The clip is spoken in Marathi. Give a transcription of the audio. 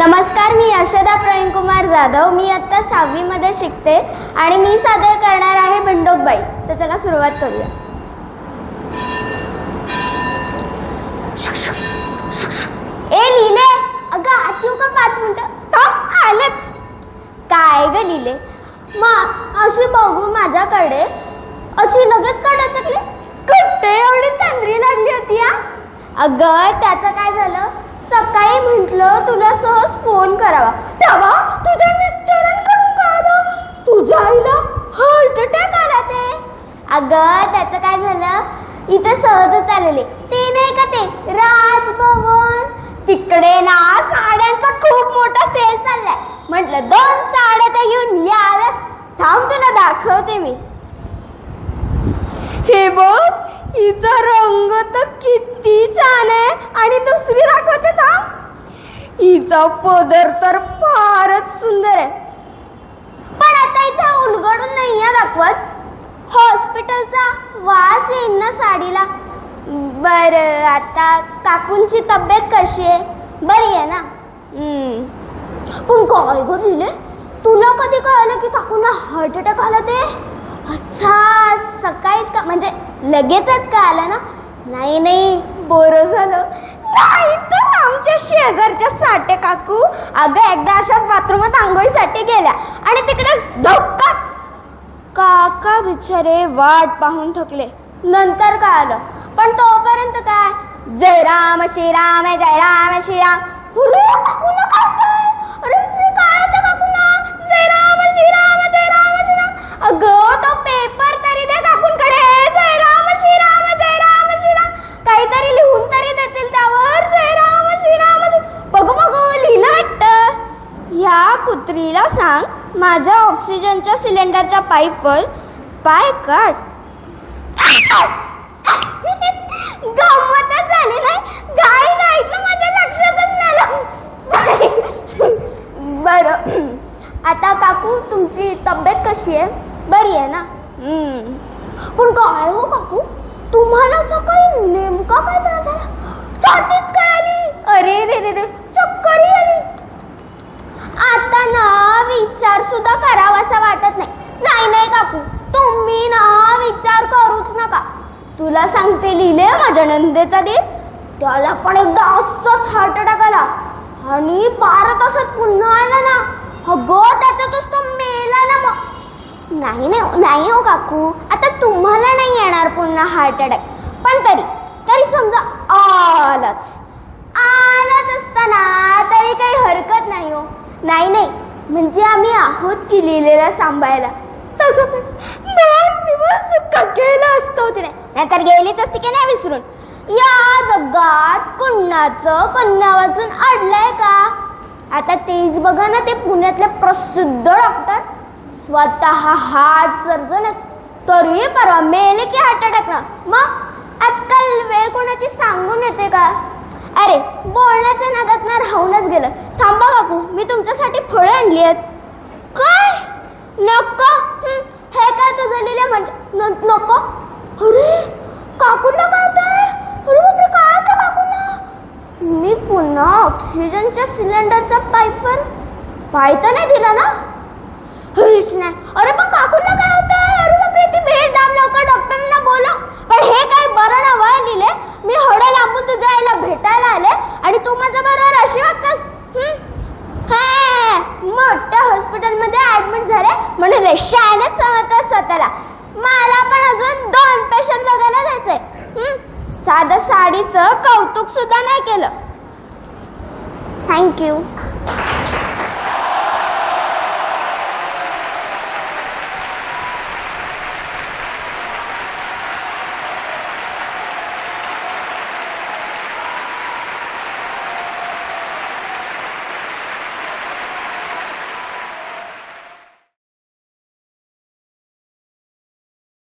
नमस्कार मी यशोदा प्रेमकुमार जाधव. मी आत्ता सहावीमध्ये शिकते आणि मी सादर करणार आहे बंडोकबाई तर चला सुरुवात करूया. ए लिहिले अगं आत येऊ का पाच मिनटं? थांब आलेच. काय ग लिहिले मग अशी बघू माझ्याकडे. अशी लगेच का डचकलीस? कुठे एवढी तांद्री लागली होती या अगं त्याचं काय झालं? म्हटलं तुला सहज फोन करावा. तेव्हा तुझ्या मिस्टरांकडून कळलं. तुझ्या आईला हार्ट अटॅक आला ते. अगं त्याचं काय झालं? इथे सहजच आलेले. ते नाही का ते? राजभवन. तिकडे ना साड्यांचा खूप मोठा सेल चाललाय. म्हटलं दोन साड्या त्या घेऊन याव्यात. थांब तुला दाखवते मी. हे बघ हिचा रंग तर किती छान आहे. आणि दुसरी दाखवते थांब. हिचा पदर तर फारच सुंदर आहे. पण आता इथे उलगडून नाही आहे दाखवत. हॉस्पिटलचा वास येईल ना साडीला. बर आता काकूंची तब्येत कशी आहे? बरी आहे ना? पण काय गो लिहिले तुला कधी कळलं की काकूंना हार्ट अटॅक आला ते? अच्छा सकाळीच का म्हणजे लगेचच का आलं ना? नाही नाही बोर झालं. नाही तर आमच्या शेजारच्या साठे काकू अगं एकदा अशाच बाथरूमात आंघोळीसाठी गेल्या. आणि तिकडेच धक्का! काका बिचारे वाट पाहून थकले. नंतर काय आलं पण तोपर्यंत काय? जय राम श्रीराम जय राम श्रीराम अरे काकूना काय जय राम श्रीराम जय राम श्रीराम अगं तो पेपर कुत्रीला सांग माझ्या ऑक्सिजनच्या सिलेंडरच्या पाईपवर पाय काढ. गंमतच झाली नाही. गाई माझ्या लक्षातच नाही बरं. आता काकू तुमची तब्येत कशी आहे? बरी आहे ना? हम्म. पण काय हो काकू? तुम्हाला सकाळी नेमका काय त्रास झाला? छातीत तुला सांगते लिहिले माझ्या नंदेचा दीर त्याला पण एकदा असंच हार्ट अटॅक आला. आणि बारा तासात पुन्हा आला ना. अगं तोच तो मेला ना मग. नाही नाही नाही हो काकू. आता तुम्हाला नाही येणार पुन्हा हार्ट अटॅक पण तरी तरी समजा आलाच. आलाच असताना तरी काही हरकत नाही हो. नाही नाही. म्हणजे आम्ही आहोत की लिहिलेला सांभाळायला तसं पण दोन दिवस सुद्धा गेलं असतं तिने नाहीतर गेलीच असती की नाही विसरून? या जगात कुणाचं कन्या वाचून अडलंय का? आता तेच बघा ना ते पुण्यातले प्रसिद्ध डॉक्टर स्वतः हार्ट सर्जन आहेत. तरी परवा मेले की हार्ट अटॅक ना. मग आजकाल वेळ कोणाची सांगून येते का? अरे बोलण्याच्या नादात ना राहूनच गेलं. थांबा काकू मी तुमच्यासाठी फळं आणली आहेत. काय? नको? हे काय तुझं लिहिलं म्हणजे न- नको? अरे काकूंना काय होतंय अरे बापरे काय होतं काकूंना? मी पुन्हा ऑक्सिजनच्या सिलेंडरच्या पाईपवर पाय तर नाही दिला ना? हरीश नाही अरे पण काकूंना काय होतंय? अरे बापरे ती भेट दाब लवकर डॉक्टरांना बोला. पण हे काय बरं ना वय लिहिले? मी हडं लांबून तुझ्या आईला भेटायला आले आणि तू माझ्या बरोबर अशी वागतास. मोठ्या हॉस्पिटलमध्ये ऍडमिट झाले म्हणून वेश्यानेच समजतात स्वतःला. मला पण अजून दोन पेशंट बघायला जायचंय हं? साधं साडीचं कौतुक सुद्धा नाही केलं थँक्यू